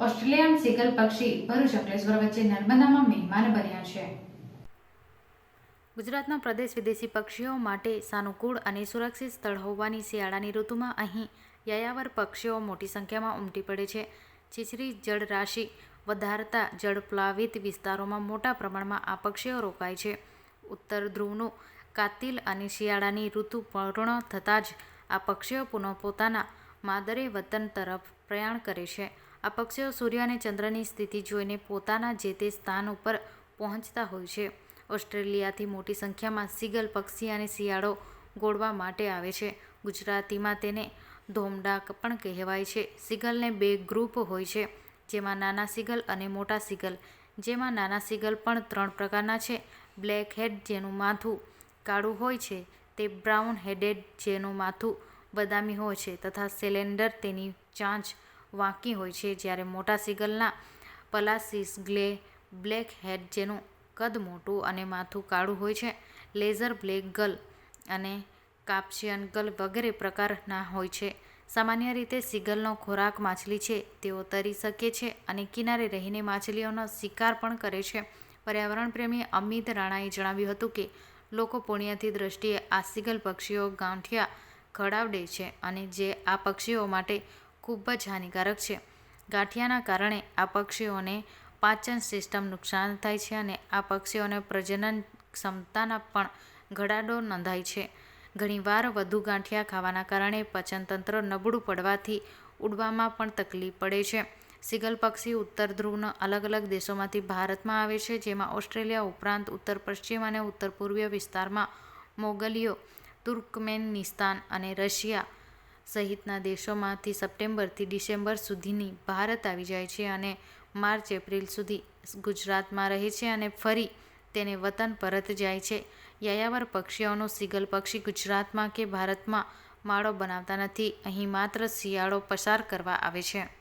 Australian સિગલ પક્ષી ભરૂચ અંકલેશ્વર વચ્ચે નર્મદામાં મહેમાન બન્યા છે. ગુજરાતના પ્રદેશ વિદેશી પક્ષીઓ માટે સાનુકૂળ અને સુરક્ષિત સ્થળ હોવાની શિયાળાની ઋતુમાં અહીં યાયાવર પક્ષીઓ મોટી સંખ્યામાં ઉમટી પડે છે. છીછરી જળરાશિ વધારતા જળપ્લાવિત વિસ્તારોમાં મોટા પ્રમાણમાં આ પક્ષીઓ રોકાય છે. ઉત્તર ધ્રુવનું કાતિલ અને શિયાળાની ઋતુ પૂર્ણ થતાં જ આ પક્ષીઓ પુનઃ પોતાના માદરે વતન તરફ પ્રયાણ કરે છે. આ પક્ષીઓ સૂર્ય અને ચંદ્રની સ્થિતિ જોઈને પોતાના જે તે સ્થાન ઉપર પહોંચતા હોય છે. ઓસ્ટ્રેલિયાથી મોટી સંખ્યામાં સીગલ પક્ષી અને શિયાળો ગોળવા માટે આવે છે. ગુજરાતીમાં તેને ધોમડાક પણ કહેવાય છે. સિગલને બે ગ્રુપ હોય છે, જેમાં નાના સિગલ અને મોટા સિગલ. જેમાં નાના સિગલ પણ ત્રણ પ્રકારના છે. બ્લેક હેડ જેનું માથું કાળું હોય છે, તે બ્રાઉન હેડેડ જેનું માથું બદામી હોય છે, તથા સિલેન્ડર તેની ચાંચ વાંકી હોય છે. જ્યારે મોટા સિગલના પલાસિસ ગ્લે બ્લેક હેડ જેનું કદ મોટું અને માથું કાળું હોય છે. લેઝર બ્લેક ગલ અને કાપ્સિયન ગલ વગેરે પ્રકારના હોય છે. સામાન્ય રીતે સિગલનો ખોરાક માછલી છે. તેઓ તરી શકે છે અને કિનારે રહીને માછલીઓનો શિકાર પણ કરે છે. પર્યાવરણ પ્રેમી અમિત રાણાએ જણાવ્યું હતું કે, લોકો પુણ્યથી દ્રષ્ટિએ આ સિગલ પક્ષીઓ ગાંઠિયા ખડાવડે છે અને જે આ પક્ષીઓ માટે ખૂબ જ હાનિકારક છે. ગાંઠિયાના કારણે આ પક્ષીઓને પાચન સિસ્ટમ નુકસાન થાય છે અને આ પક્ષીઓને પ્રજનન ક્ષમતાના પણ ઘટાડો નોંધાય છે. ઘણીવાર વધુ ગાંઠિયા ખાવાના કારણે પચનતંત્ર નબળું પડવાથી ઉડવામાં પણ તકલીફ પડે છે. સિગલ પક્ષી ઉત્તર ધ્રુવના અલગ અલગ દેશોમાંથી ભારતમાં આવે છે, જેમાં ઓસ્ટ્રેલિયા ઉપરાંત ઉત્તર પશ્ચિમ અને ઉત્તર પૂર્વીય વિસ્તારમાં મોગલીઓ, તુર્કમેનિસ્તાન અને રશિયા સહિતના દેશોમાંથી સપ્ટેમ્બરથી ડિસેમ્બર સુધીની ભારત આવી જાય છે અને માર્ચ, એપ્રિલ સુધી ગુજરાતમાં રહે છે અને ફરી તેને વતન પરત જાય છે. યાયાવર પક્ષીઓનો સિગલ પક્ષી ગુજરાતમાં કે ભારતમાં માળો બનાવતા નથી. અહીં માત્ર શિયાળો પસાર કરવા આવે છે.